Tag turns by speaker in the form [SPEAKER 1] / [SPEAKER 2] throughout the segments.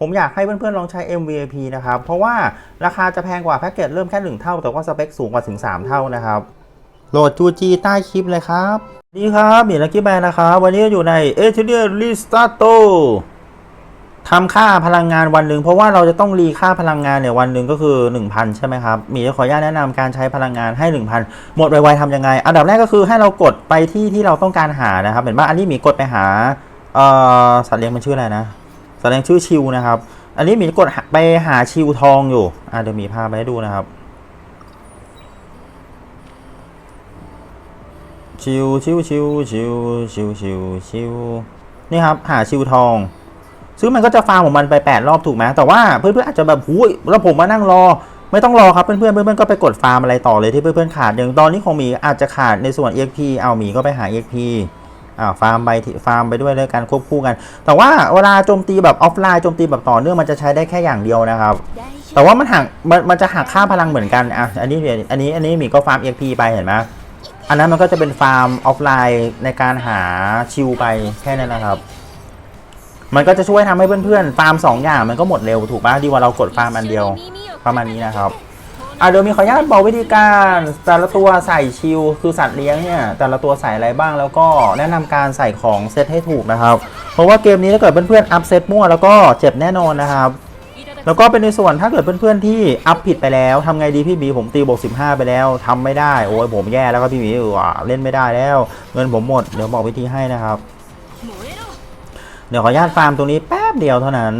[SPEAKER 1] ผมอยากให้เพื่อนๆลองใช้ MVP นะครับ เพราะว่าราคาจะแพงกว่าแพ็กเกจเริ่มแค่ 1 เท่า แต่ว่าสเปคสูงกว่าถึง 3 เท่านะครับโหลด UG ใต้คลิปเลยครับ ดีครับมีลักกี้แบนนะครับ วันนี้อยู่ใน e t u d i a r e s t a r t o ทำค่าพลังงานวันหนึ่งเพราะว่าเราจะต้องรีค่าพลังงานเนี่ยวันหนึ่งก็คือ 1,000 ใช่ไหมครับมีจะขออนุญาตแนะนำการใช้พลังงานให้ 1,000 หมดไวๆทำยังไง อันดับแรกก็คือให้เรากดไปที่ที่เราต้องการหานะครับ เห็นว่าอันนี้มีกดไปหาเอ่อสัตว์เลี้ยงมันชื่ออะไรนะ สัตว์เลี้ยงชื่อชิวนะครับ อันนี้มีกดไปหาชิวทองอยู่อะเดี๋ยวมีพาไปให้ดูนะครับ ชิวชิวชิวชิวชิวชิวชิวนี่ครับหาชิวทองซึ่งมันก็จะฟาร์มของมันไป 8 รอบถูกไหมแต่ว่าเพื่อนๆอาจจะแบบหุยแล้วผมมานั่งรอ ไม่ต้องรอครับเพื่อนๆเพื่อนๆก็ไปกดฟาร์มอะไรต่อเลยที่เพื่อนๆขาดอย่างตอนนี้ของมีอาจจะขาดในส่วน EXP เอามีก็ไปหา EXP อ่าฟาร์มไปที่ฟาร์มไปด้วยเลยการควบคู่กัน แต่ว่าเวลาโจมตีแบบออฟไลน์โจมตีแบบต่อเนื่องมันจะใช้ได้แค่อย่างเดียวนะครับ แต่ว่ามันหักมันมันจะหักค่าพลังเหมือนกันอะอันนี้อันนี้อันนี้หมีก็ฟาร์ม EXP ไปเห็นไหมอันนั้นมันก็จะเป็นฟาร์มออฟไลน์ในการหาชิลไปแค่นั้นนะครับ มันก็จะช่วยทำให้เพื่อนๆฟาร์ม2อย่างมันก็หมดเร็วถูกปะดีกว่าเรากดฟาร์มอันเดียวประมาณนี้นะครับ อะเดี๋ยวมีขออนุญาตบอกวิธีการแต่ละตัวใส่ชิลคือสัตว์เลี้ยงเนี่ยแต่ละตัวใส่อะไรบ้างแล้วก็แนะนำการใส่ของเซตให้ถูกนะครับ เพราะว่าเกมนี้ถ้าเกิดเพื่อนๆอัพเซตมั่วแล้วก็เจ็บแน่นอนนะครับ แล้วก็เป็นในส่วนถ้าเกิดเพื่อนๆที่อัพผิดไปแล้วทำไงดีพี่บีผมตีบวก15ไปแล้วทำไม่ได้โอ้ยผมแย่แล้วก็พี่บีอะเล่นไม่ได้แล้ว เงินผมหมดเดี๋ยวบอกวิธีให้นะครับ เดี๋ยวขออนุญาตฟาร์มตรงนี้แป๊บเดียวเท่านั้น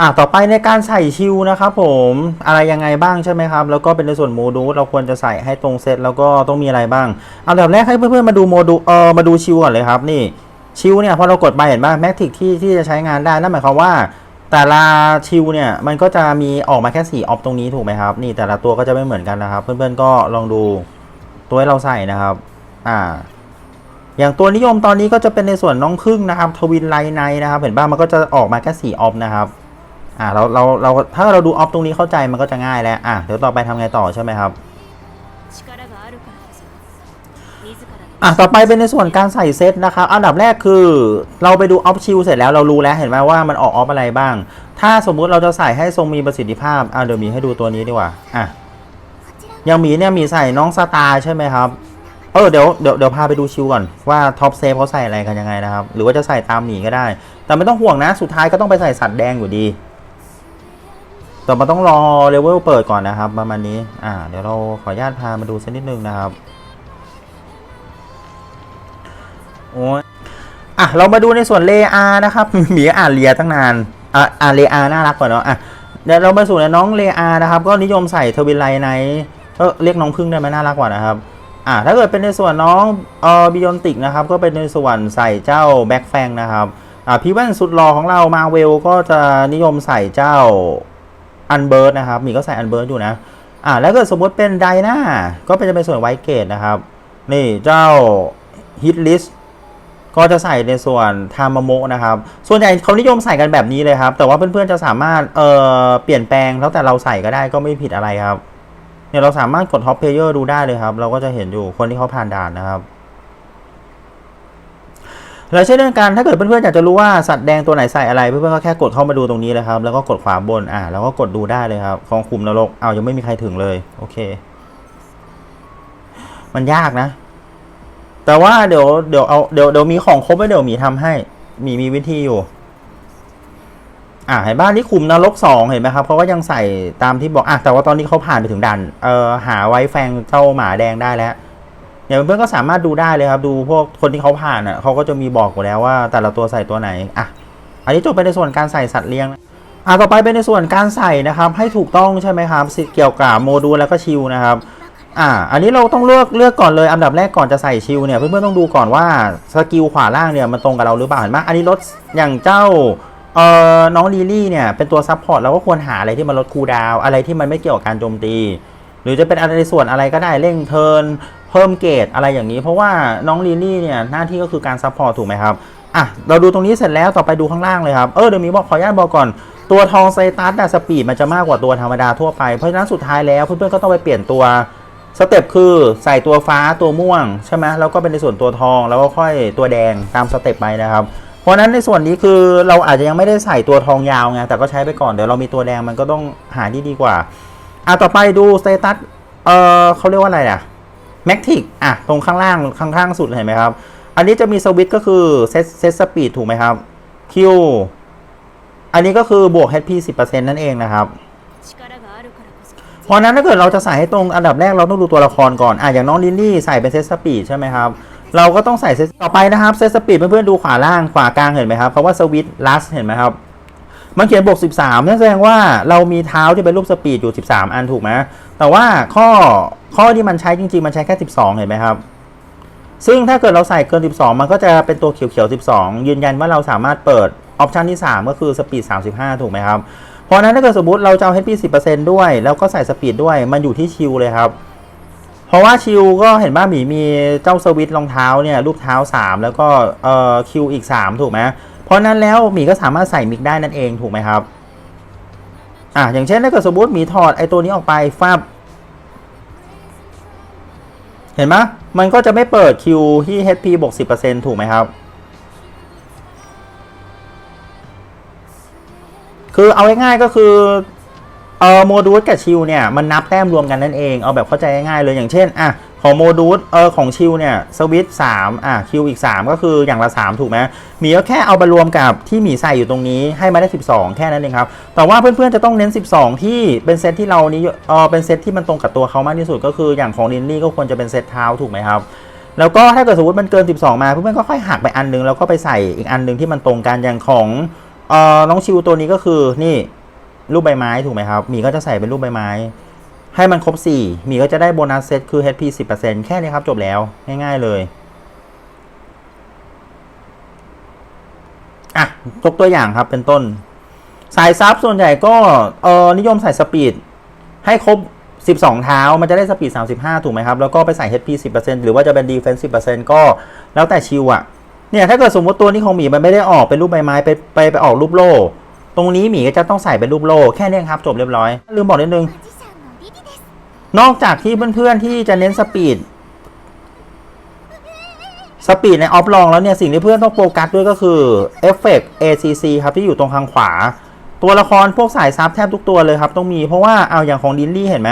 [SPEAKER 1] อะต่อไปในการใส่ชิวนะครับผมอะไรยังไงบ้างใช่ไหมครับ แล้วก็เป็นในส่วนโมดูลเราควรจะใส่ให้ตรงเซตแล้วก็ต้องมีอะไรบ้างเอาแบบแรกให้เพื่อนๆมาดูโมดูเออมาดูชิวก่อนเลยครับนี่ชิวเนี่ยพอเรากดไปเห็นป่ะแม็กทิกที่ที่จะใช้งานได้นั่นหมายความว่า แต่ละชิวเนี่ยมันก็จะมีออกมาแค่สีออฟตรงนี้ถูกไหมครับนี่แต่ละตัวก็จะไม่เหมือนกันนะครับ เพื่อนๆก็ลองดูตัวให้เราใส่นะครับอ่าอย่างตัวนิยมตอนนี้ก็จะเป็นในส่วนน้องพึ่งนะครับทวินไลน์ไนนะครับ เห็นบ้างมันก็จะออกมาแค่สีออฟนะครับ อ่าเราเราเราถ้าเราดูออฟตรงนี้เข้าใจมันก็จะง่ายแล้วอะเดี๋ยวต่อไปทำไงต่อใช่ไหมครับอะต่อไปเป็นในส่วนการใส่เซตนะครับอันดับแรกคือเราไปดูออฟชิลเสร็จแล้วเรารู้แล้วเห็นไหมว่ามันออกออฟอะไรบ้าง ถ้าสมมุติเราจะใส่ให้ทรงมีประสิทธิภาพอะเดี๋ยวมีให้ดูตัวนี้ดีกว่าอะย่างหมีเนี่ยมีใส่น้องสตาร์ใช่ไหมครับเออเดี๋ยวเดี๋ยวเดี๋ยวพาไปดูชิวก่อนว่าท็อปเซฟเขาใส่อะไรกันยังไงนะครับ หรือว่าจะใส่ตามหมีก็ได้ แต่ไม่ต้องห่วงนะ สุดท้ายก็ต้องไปใส่สัตว์แดงอยู่ดี แต่มันต้องรอเลเวลเปิดก่อนนะครับประมาณนี้อ่าเดี๋ยวเราขออนุญาตพามาดูสักนิดนึงนะครับโอ้ยอะเรามาดูในส่วนเลอานะครับหมีอ่านเลียตั้งนานอะอ่านเลอาน่ารักกว่าเนาะอะเดี๋ยวเรามาสู่นน้องเลอานะครับ ก็นิยมใส่ทวินไลในเออเรียกน้องพึ่งได้ไหมน่ารักกว่านะครับอ่าถ้าเกิดเป็นในส่วนน้องเอ่อบิยอนติกนะครับ ก็เป็นในส่วนใส่เจ้าแบ็คแฟงนะครับอ่าพี่แว่นสุดหล่อของเรามาเวลก็จะนิยมใส่เจ้า อันเบิร์ดนะครับมีก็ใส่อันเบิร์ดอยู่นะอ่าแล้วกิดสมมติเป็นไดนาก็เป็นจะเป็นส่วนไวเกตนะครับ นี่เจ้าฮิตลิสก็จะใส่ในส่วนทามโมนะครับ ส่วนใหญ่เขานิยมใส่กันแบบนี้เลยครับ แต่ว่าเพื่อนๆจะสามารถเอ่อเปลี่ยนแปลงแล้วแต่เราใส่ก็ได้ก็ไม่ผิดอะไรครับ เนี่ยเราสามารถกดท็อปเพลเยอร์ดูได้เลยครับ เราก็จะเห็นอยู่คนที่เขาผ่านด่านนะครับ แล้วเช่นเดียวกันถ้าเกิดเพื่อนๆอยากจะรู้ว่าสัตว์แดงตัวไหนใส่อะไร เพื่อนๆก็แค่กดเข้ามาดูตรงนี้เลยครับ แล้วก็กดขวาบนอ่าแล้วก็กดดูได้เลยครับของคุมนรกเอายังไม่มีใครถึงเลย โอเค มันยากนะ แต่ว่าเดี๋ยวเดี๋ยวเอาเดี๋ยวเดี๋ยวมีของครบไว้เดี๋ยวมีทำให้ มีมีวิธีอยู่ อ่าเห็นบ้านนี่คุมนรกสองเห็นไหมครับเขาก็ยังใส่ตามที่บอกอะแต่ว่าตอนนี้เขาผ่านไปถึงด่านเอ่อหาไว้แฟงเจ้าหมาแดงได้แล้ว อย่างเพื่อนๆก็สามารถดูได้เลยครับ ดูพวกคนที่เขาผ่านอะเขาก็จะมีบอกอยู่แล้วว่าแต่ละตัวใส่ตัวไหนอะอันนี้จบไปในส่วนการใส่สัตว์เลี้ยงนะอะต่อไปเป็นในส่วนการใส่นะครับ ให้ถูกต้องใช่ไหมครับเกี่ยวกับโมดูลแล้วก็ชิลนะครับอ่า อันนี้เราต้องเลือกเลือกก่อนเลยอันดับแรกก่อนจะใส่ชิลเนี่ยเพื่อนๆต้องดูก่อนว่าสกิลขวาล่างเนี่ยมันตรงกับเราหรือเปล่าเห็นไหมอันนี้ลดอย่างเจ้าเอ่อน้องลีลี่เนี่ยเป็นตัวซับพอร์ตเราก็ควรหาอะไรที่มันลดคูดาวอะไรที่มันไม่เกี่ยวกับการโจมตี หรือจะเป็นอะไรส่วนอะไรก็ได้เร่งเทินเพิ่มเกรดอะไรอย่างนี้ เพราะว่าน้องลีลี่เนี่ยหน้าที่ก็คือการซัพพอร์ตถูกไหมครับอะเราดูตรงนี้เสร็จแล้วต่อไปดูข้างล่างเลยครับเออเดี๋ยวมีบอกขออนุญาตบอกก่อนตัวทองไซตัสอะสปีดมันจะมากกว่าตัวธรรมดาทั่วไป เพราะฉะนั้นสุดท้ายแล้วเพื่อนๆก็ต้องไปเปลี่ยนตัวสเต็ปคือใส่ตัวฟ้าตัวม่วงใช่ไหมแล้วก็เป็นในส่วนตัวทองแล้วก็ค่อยตัวแดงตามสเต็ปไปนะครับ เพราะฉะนั้นในส่วนนี้คือเราอาจจะยังไม่ได้ใส่ตัวทองยาวไงแต่ก็ใช้ไปก่อนเดี๋ยวเรามีตัวแดงมันก็ต้องหาที่ดีกว่า อะต่อไปดูสเตตัสเอ่อเขาเรียกว่าอะไรอะแมกทิกอะตรงข้างล่างข้างๆสุดเห็นไหมครับ อันนี้จะมีสวิตก็คือเซตเซตสปีดถูกไหมครับคิวอันนี้ก็คือบวก HP 10%นั่นเองนะครับเพราะนั้นถ้าเกิดเราจะใส่ให้ตรงอันดับแรกเราต้องดูตัวละครก่อนอะอย่างน้องลินลี่ใส่เป็นเซตสปีดใช่ไหมครับเราก็ต้องใส่เซตต่อไปนะครับเซตสปีดเพื่อนๆดูขวาล่างขวากลางเห็นไหมครับเพราะว่าสวิตลัสเห็นไหมครับ มันเขียนบวก 13นั่นแสดงว่าเรามีเท้าที่เป็นรูปสปีดอยู่ 13 อันถูกไหมแต่ว่าข้อข้อที่มันใช้จริงๆ มันใช้แค่ 12 เห็นไหมครับ ซึ่งถ้าเกิดเราใส่เกิน 12 มันก็จะเป็นตัวเขียวๆ 12 ยืนยันว่าเราสามารถเปิดออปชันที่ 3 ก็คือสปีด 35 ถูกไหมครับ เพราะนั้นถ้าเกิดสมมติเราจะเอา HP 10%ด้วย แล้วก็ใส่สปีดด้วยมันอยู่ที่ชิลเลยครับเพราะว่าชิลก็เห็นว่าหมีมีเจ้าสวิตรองเท้าเนี่ยรูปเท้า 3 แล้วก็เอ่อคิวอีก 3 ถูกไหม เพราะนั้นแล้วหมีก็สามารถใส่มิกได้นั่นเองถูกไหมครับอะอย่างเช่นถ้าเกิดสมมติหมีถอดไอตัวนี้ออกไปฟับเห็นไหมมันก็จะไม่เปิดคิวที่ HP บวก10%ถูกไหมครับ คือเอาง่ายๆก็คือเออโมดูลกับชิลเนี่ย มันนับแต้มรวมกันนั่นเอง เอาแบบเข้าใจง่ายๆเลยอย่างเช่นอะ ของโมดูลเออของชิลเนี่ยสวิตสามอะคิวอีก 3 ก็คืออย่างละ 3 ถูกไหมมีก็แค่เอาไปรวมกับที่มีใส่อยู่ตรงนี้ให้มาได้ 12 แค่นั้นเองครับแต่ว่าเพื่อนๆจะต้องเน้น 12 ที่เป็นเซตที่เรานี้เออเป็นเซตที่มันตรงกับตัวเขามากที่สุดก็คืออย่างของลินลี่ก็ควรจะเป็นเซตเท้าถูกไหมครับแล้วก็ถ้าเกิดสมมติมันเกิน 12 มาเพื่อนๆก็ค่อยหักไปอันนึงแล้วก็ไปใส่อีกอันนึงที่มันตรงกันอย่างของเออน้องชิวตัวนี้ก็คือนี่รูปใบไม้ถูกไหมครับมีก็จะใส่เป็นรูปใบไม้ ให้มันครบ4หมีก็จะได้โบนัสเซตคือ HP 10%แค่นี้ครับจบแล้วง่ายๆเลยอะยกตัวอย่างครับเป็นต้น สายซับส่วนใหญ่ก็เออนิยมใส่สปีด ให้ครบ 12 เท้า มันจะได้สปีด 35 ถูกไหมครับ แล้วก็ไปใส่ HP 10%หรือว่าจะเป็น Defense 10%ก็แล้วแต่ชิวอะเนี่ยถ้าเกิดสมมติตัวนี้ของหมีมันไม่ได้ออกเป็นรูปใบไม้ไปไปไปออกรูปโล่ตรงนี้หมีก็จะต้องใส่เป็นรูปโล่แค่นี้ครับจบเรียบร้อย ลืมบอกนิดนึง นอกจากที่เพื่อนๆที่จะเน้นสปีดสปีดในออฟลองแล้วเนี่ย สิ่งที่เพื่อนต้องโฟกัสด้วยก็คือเอฟเฟกต์ ACC ครับ ที่อยู่ตรงข้างขวา ตัวละครพวกสายซับแทบทุกตัวเลยครับ ต้องมีเพราะว่าเอาอย่างของดินลี่เห็นไหม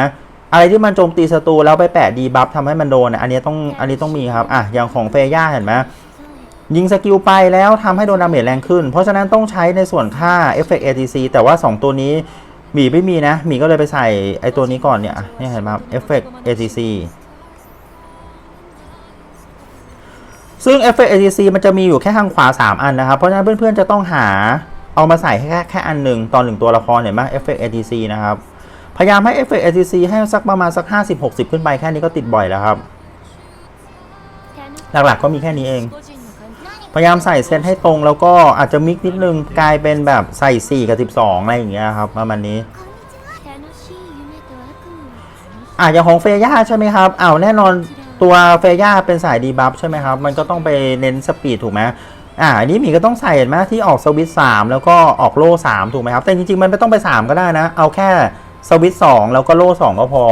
[SPEAKER 1] อะไรที่มันโจมตีศัตรูแล้วไปแปะดีบัฟทำให้มันโดนอะอันนี้ต้องอันนี้ต้องมีครับอะอย่างของเฟย่าเห็นไหมยิงสกิลไปแล้วทำให้โดนดาเมจแรงขึ้น เพราะฉะนั้นต้องใช้ในส่วนค่า Effect ATC แต่ว่า 2 ตัวนี้ หมีไม่มีนะหมีก็เลยไปใส่ไอตัวนี้ก่อนเนี่ยนี่เห็นไหมครัฟ Effect ACC ซึ่งเอ Effect ACC มันจะมีอยู่แค่ทางขวา 3 อันนะครับ เพราะฉะนั้นเพื่อนๆจะต้องหาเอามาใส่แค่แค่อันหนึ่งตอนหนึ่งตัวละครเห็นไหมเอ Effect ACC นะครับ พยายามให้เอ Effect ACC ให้สักประมาณสัก 50-60 ขึ้นไปแค่นี้ก็ติดบ่อยแล้วครับ หลักๆก็มีแค่นี้เอง พยายามใส่เซตให้ตรงแล้วก็อาจจะมิกนิดนึงกลายเป็นแบบใส่ 4 กับ 12 อะไรอย่างเงี้ยครับประมาณนี้อาจจะของเฟย่าใช่ไหมครับเอาแน่นอนตัวเฟย่าเป็นสายดีบัฟใช่ไหมครับ มันก็ต้องไปเน้นสปีดถูกไหมอ่าอันนี้หมีก็ต้องใส่เห็นไหมที่ออกสวิตสามแล้วก็ออกโล่สามถูกไหมครับ แต่จริงๆ มันไม่ต้องไปสามก็ได้นะ เอาแค่สวิตสองแล้วก็โล่สองก็พอ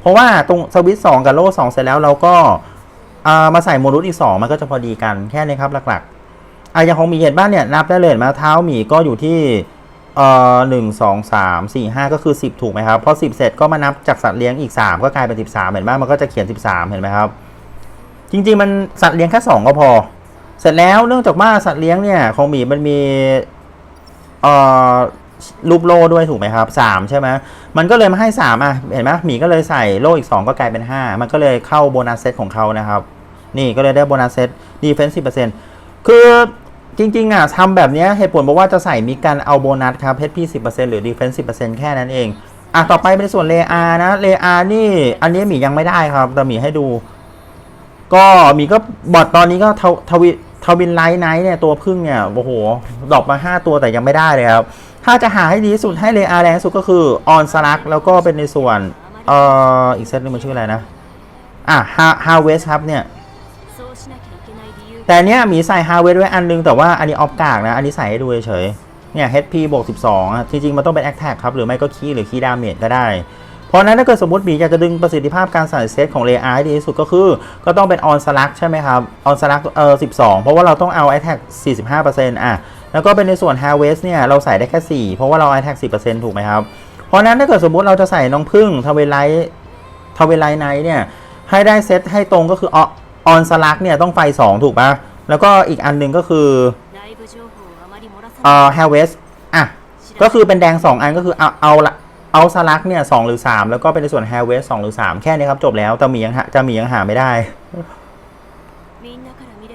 [SPEAKER 1] เพราะว่าตรงสวิตสองกับโล่สองเสร็จแล้วเราก็ มาใส่โมดูลอีก 2 มันก็จะพอดีกันแค่นี้ครับหลักๆอะอย่างของหมีเห็นบ้านเนี่ยนับได้เลยมาเท้าหมีก็อยู่ที่เอ่อหนึ่งสองสามสี่ห้าก็คือ 10 ถูกไหมครับพอ10 เสร็จก็มานับจากสัตว์เลี้ยงอีก 3 ก็กลายเป็น 13 เห็นไหมมันก็จะเขียน 13 เห็นไหมครับ จริง ๆ มันสัตว์เลี้ยงแค่ 2 ก็พอ เสร็จแล้วเนื่องจากว่าสัตว์เลี้ยงเนี่ยของหมีมันมีเอ่อรูปโลด้วยถูกไหมครับ3ใช่ไหมมันก็เลยมาให้ 3 อะ เห็นไหมหมีก็เลยใส่โลอีก 2 ก็กลายเป็น 5 มันก็เลยเข้าโบนัสเซตของเขานะครับ นี่ก็เลยได้โบนัสเซตดีเฟนซ์10%คือจริงๆอะทำแบบเนี้ยเหตุผลบอกว่าจะใส่มีการเอาโบนัสครับ HP 10%หรือ Defense 10%แค่นั้นเอง อะ ต่อไปเป็นส่วนเลอานะเลอานี่ อันนี้หมียังไม่ได้ครับ แต่หมีให้ดู ก็หมีก็บอทตอนนี้ก็ทวทวิทวินไลท์ไนท์เนี่ยตัวพึ่งเนี่ย โอ้โห ดรอปมา 5 ตัวแต่ยังไม่ได้เลยครับ ถ้าจะหาให้ดีที่สุดให้เลอาแรงสุดก็คือออนสลักแล้วก็เป็นในส่วนเอ่ออีกเซตหนึงมันชื่ออะไรนะ อะฮาฮาเวสครับเนี่ย แต่เนี้ยหมีใส่ฮาเวสไว้อันนึงแต่ว่าอันนี้ออฟกากนะ อันนี้ใส่ให้ดูเฉยเนี่ย HP บวก 12อะจริงๆ มันต้องเป็นแอคแท็กครับ หรือไม่ก็คีย์หรือคีย์ดาเมจก็ได้ เพราะนั้นถ้าเกิดสมมติหมีอยากจะดึงประสิทธิภาพการใส่เซตของเลอาให้ดีที่สุดก็คือ ก็ต้องเป็นออนสลักใช่ไหมครับออนสลักเออ12 เพราะว่าเราต้องเอา Attack 45%อะแล้วก็เป็นในส่วน Harvest เนี่ย เราใส่ได้แค่ 4 เพราะว่าเรา Attack 10%ถูกไหมครับ เพราะนั้นถ้าเกิดสมมติเราจะใส่น้องพึ่งทเวไลท์ทเวไลท์ไนท์เนี่ยให้ได้เซตให้ตรงก็คืออ ออนสลักเนี่ยต้องไฟ 2 ถูกปะ่ะ แล้วก็อีกอันหนึ่งก็คือ
[SPEAKER 2] เออเฮล
[SPEAKER 1] เว
[SPEAKER 2] ส
[SPEAKER 1] อะ ก็คือเป็นแดง 2 อันก็คือเอาเอาละเอาสลักเนี่ยสหรือ 3 แล้วก็เป็นในส่วนเฮลเวสสหรือ 3 แค่นี้ครับ จบแล้วแต่หมียังหาจะหมียังหาไม่ได้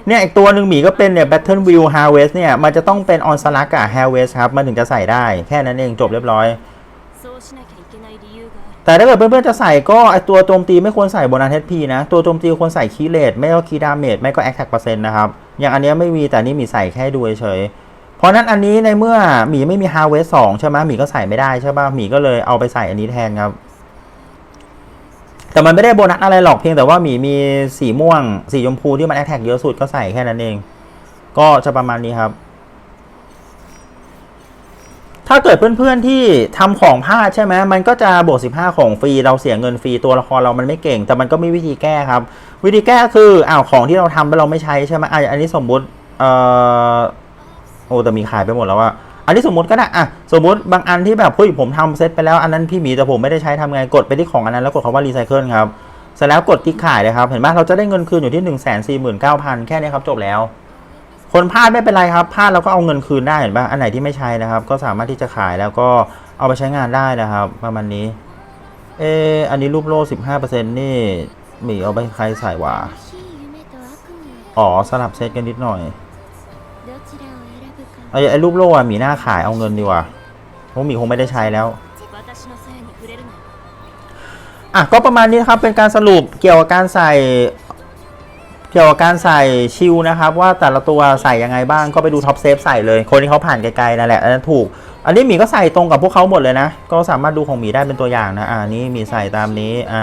[SPEAKER 1] เนี่ยอีกตัวหนึ่งหมีก็เป็นเนี่ยแบทเทิลวิวฮาร์เวสเนี่ย มันจะต้องเป็นออนสลักกับเฮลเวสครับ มันถึงจะใส่ได้ แค่นั้นเองจบเรียบร้อย แต่ถ้าเกิดเพื่อนๆจะใส่ก็ไอตัวโจมตีไม่ควรใส่บนอัน HP นะ ตัวโจมตีควรใส่คีเลตไม่ก็คีดาเมจไม่ก็ Attack เปอร์เซ็นต์นะครับ อย่างอันนี้ไม่มีแต่นี่หมีใส่แค่ดูเฉยเพราะนั้นอันนี้ในเมื่อหมีไม่มี Harvest 2ใช่ไหมหมีก็ใส่ไม่ได้ใช่ป่ะหมีก็เลยเอาไปใส่อันนี้แทนครับ แต่มันไม่ได้โบนัสอะไรหรอกเพียงแต่ว่าหมีมีสีม่วง สีชมพูที่มัน Attack เยอะสุดก็ใส่แค่นั้นเอง ก็จะประมาณนี้ครับ ถ้าเกิดเพื่อนๆที่ทำของพลาดใช่ไหมมันก็จะบวก15 ของฟรีเราเสียเงินฟรีตัวละครเรามันไม่เก่ง แต่มันก็มีวิธีแก้ครับ วิธีแก้คืออ้าวของที่เราทำไปเราไม่ใช้ใช่ไหมอะอันนี้สมมุติเอ่อโอ้แต่มีขายไปหมดแล้วอะอันนี้สมมติก็ได้อะสมมติบางอันที่แบบเฮ้ยผมทำเซตไปแล้วอันนั้นพี่หมีแต่ผมไม่ได้ใช้ทำไงกดไปที่ของอันนั้นแล้วกดคำว่ารีไซเคิลครับเสร็จแล้วกดที่ขายเลยครับ เห็นไหมเราจะได้เงินคืนอยู่ที่ 1 4 9 0 0 0 แค่นี้ครับจบแล้ว คนพลาดไม่เป็นไรครับพลาดเราก็เอาเงินคืนได้เห็นปะอันไหนที่ไม่ใช่นะครับ ก็สามารถที่จะขายแล้วก็เอาไปใช้งานได้นะครับ ประมาณนี้ เอออันนี้รูปโล่สิบห้าเปอร์เซ็นต์นี่หมีเอาไปใครใส่วะอ๋อสลับเซตกันนิดหน่อยไอ้ไอ้รูปโล่อะหมีหน้าขายเอาเงินดีกว่าเพราหมีคงไม่ได้ใช้แล้วอะก็ประมาณนี้ครับเป็นการสรุปเกี่ยวกับการใส่ เกี่ยวกับการใส่ชิวนะครับ ว่าแต่ละตัวใส่ยังไงบ้างก็ไปดูท็อปเซฟใส่เลย คนที่เขาผ่านไกลๆนั่นแหละอันนั้นถูก อันนี้หมีก็ใส่ตรงกับพวกเขาหมดเลยนะ ก็สามารถดูของหมีได้เป็นตัวอย่างนะอ่านี้หมีใส่ตามนี้อ่า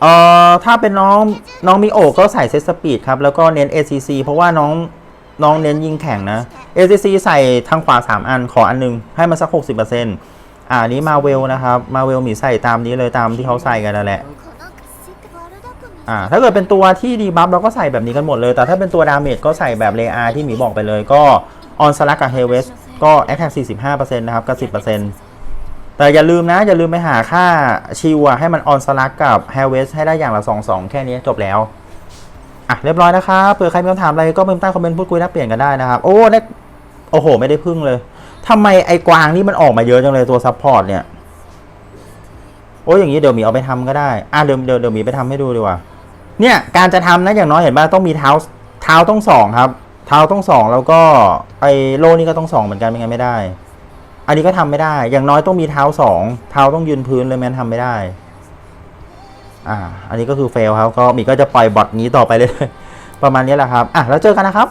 [SPEAKER 1] เอ่อถ้าเป็นน้องน้องมีโอก็ใส่เซ็ตสปีดครับ แล้วก็เน้น ACC เพราะว่าน้องน้องเน้นยิงแข่งนะ ACC ใส่ทางขวา 3 อันขออันนึง ให้มันสัก 60%อ่านี้มาเวลนะครับมาเวลมีใส่ตามนี้เลยตามที่เขาใส่กันนั่นแหละ อ่าถ้าเกิดเป็นตัวที่ดีบัฟเราก็ใส่แบบนี้กันหมดเลย แต่ถ้าเป็นตัวดาเมจก็ใส่แบบเลอาที่หมีบอกไปเลยก็ออนสลักกับเฮเวสก็แอคแท็ก45%นะครับกับ 10%แต่อย่าลืมนะ อย่าลืมไปหาค่าชิวให้มันออนสลักกับเฮเวสให้ได้อย่างละ 2-2 แค่นี้จบแล้วอะเรียบร้อยนะครับเผื่อใครมีคำถามอะไรก็เพิ่มใต้คอมเมนต์พูดคุยแลกเปลี่ยนกันได้นะครับ โอ้ได้โอ้โห ไม่ได้พึ่งเลยทำไมไอ้กวางนี่มันออกมาเยอะจังเลยตัวซัพพอร์ตเนี่ย โอ้ยอย่างนี้เดี๋ยวหมีเอาไปทำก็ได้ อะเดี๋ยวเดี๋ยวเดี๋ยวมีไปทำให้ดูดีกว่า เนี่ยการจะทำนะอย่างน้อยเห็นป่ะต้องมีเท้าเท้าต้องสองครับ เท้าต้องสองแล้วก็ไอ้โล่นี่ก็ต้องสองเหมือนกันไม่งั้นไม่ได้ อันนี้ก็ทำไม่ได้ อย่างน้อยต้องมีเท้าสองเท้าต้องยืนพื้นเลยแม้นทำไม่ได้ อ่า อันนี้ก็คือเฟลครับก็มีก็จะปล่อยบอทนี้ต่อไปเลยประมาณนี้แหละครับอะแล้วเจอกันนะครับ